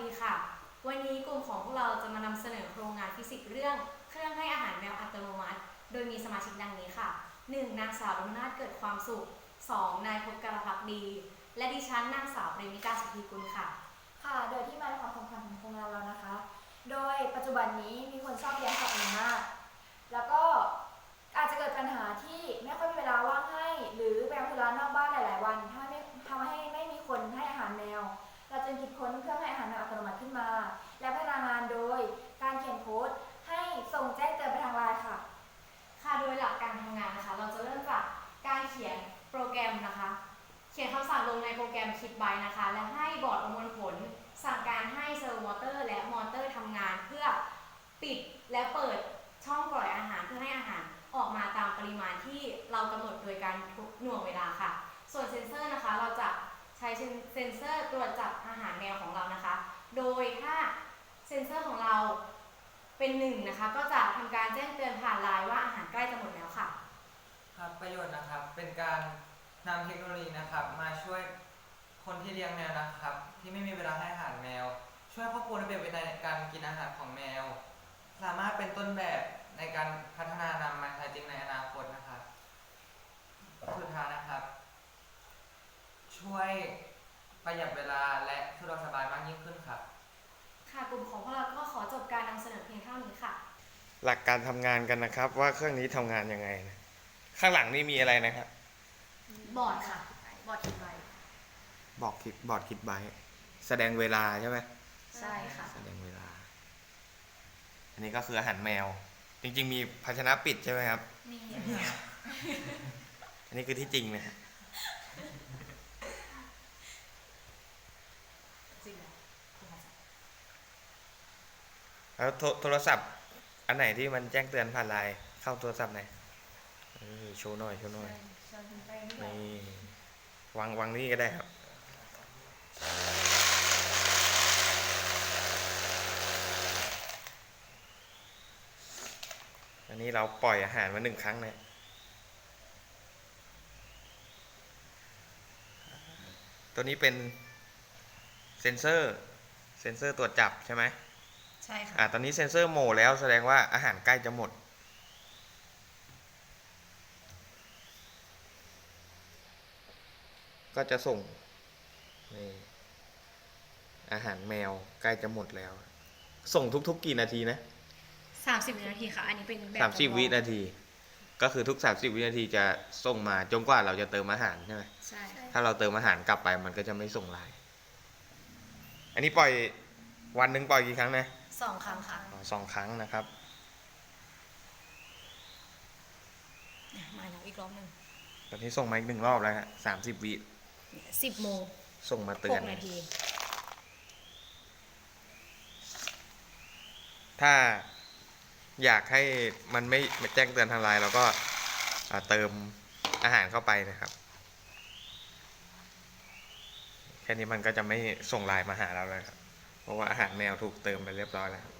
ดีค่ะ วันนี้กลุ่มของพวกเราจะมานำเสนอโครงงานฟิสิกส์เรื่อง เครื่องให้อาหารแมวอัตโนมัติ โดยมีสมาชิกดังนี้ค่ะ 1. นางสาวอำนาจเกิดความสุข 2. นายพบกรพักดี และดิฉันนางสาวเปรมิกาสุธีกุลค่ะ ค่ะ โดยที่มาในความสำคัญของโครงงานเรานะคะ โดยปัจจุบันนี้มีคนชอบเลี้ยงสัตว์เลี้ยงมาก แล้วก็อาจจะเกิดปัญหาที่ไม่ค่อยมีเวลาว่างให้ แกรมนะคะ เขียนคำสั่งลงในโปรแกรมคิดไบนะคะ และให้บอร์ดประมวลผล สั่งการให้เซอร์โวมอเตอร์ และมอเตอร์ทำงานเพื่อปิดและเปิดช่องปล่อยอาหารเพื่อให้อาหารออกมาตามปริมาณที่เรากำหนดโดยการหน่วงเวลาค่ะ ส่วนเซนเซอร์นะคะเราจะใช้เซนเซอร์ตรวจจับอาหารแมวของเรานะคะ โดยถ้าเซนเซอร์ของเราเป็นหนึ่งนะคะ ก็จะทำการแจ้งเตือนผ่านไลน์ว่าอาหารใกล้จะหมดแล้วค่ะ ครับประโยชน์นะครับเป็นการ นำเทคโนโลยีนะครับ มาช่วยคนที่เลี้ยงแมวนะครับ ที่ไม่มีเวลาให้อาหารแมว ช่วยควบคุมระเบียบวินัยในการกินอาหารของแมว สามารถเป็นต้นแบบในการพัฒนานำมาใช้จริงในอนาคตนะครับสุดท้ายนะครับ ช่วยประหยัดเวลาและสะดวกสบายมากยิ่งขึ้นครับ ค่ะกลุ่มของพวกเราก็ขอจบการนำเสนอเพียงเท่านี้ค่ะ หลักการทำงานกันนะครับ ว่าเครื่องนี้ทำงานยังไงนะข้างหลังนี่มีอะไรนะครับ บอร์ดค่ะ บอร์ดคิดไว้บอกคิดบอร์ดคิดไบต์แสดงเวลาใช่ไหมใช่ค่ะ แสดงเวลา อันนี้ก็คืออาหารแมว จริง ๆ มีภาชนะปิดใช่ไหมครับ มีอันนี้คือที่จริงนะฮะจริงแล้วโทรโทรศัพท์ อันไหนที่มันแจ้งเตือนผ่านไลน์เข้าโทรศัพท์ไหนเออโชว์หน่อยโชว์หน่อย นี่วางวางนี่ก็ได้ครับอันนี้เราปล่อยอาหารมาหนึ่งครั้งนะตัวนี้เป็นเซนเซอร์เซนเซอร์ตรวจจับใช่ไหมใช่ค่ะอ่าตอนนี้เซนเซอร์โหมดแล้วแสดงว่าอาหารใกล้จะหมด ก็จะส่งนี่อาหารแมวใกล้จะหมดแล้ว ส่งทุก ๆ กี่นาทีนะสามสิบวินาทีค่ะ อันนี้เป็นแบบสามสิบวินาที ก็คือทุกสามสิบวินาทีจะส่งมาจนกว่าเราจะเติมอาหารใช่ไหมใช่ถ้าเราเติมอาหารกลับไปมันก็จะไม่ส่งไลน์อันนี้ปล่อยวันหนึ่งปล่อยกี่ครั้งนะสองครั้งค่ะอ๋อสองครั้งนะครับ มาแล้วอีกรอบหนึ่งตอนนี้ส่งมาอีกหนึ่งรอบแล้วฮะสามสิบวิ สิบโมงส่งมาเตืหอนกนาที ถ้าอยากให้มันไม่ไม่แจ้งเตือนทางไลน์เราก็อ่าเติมอาหารเข้าไปนะครับ แค่นี้มันก็จะไม่ส่งไลน์มาหาเราแล้วครับ เพราะว่าอาหารแมวถูกเติมไปเรียบร้อยแล้วครับ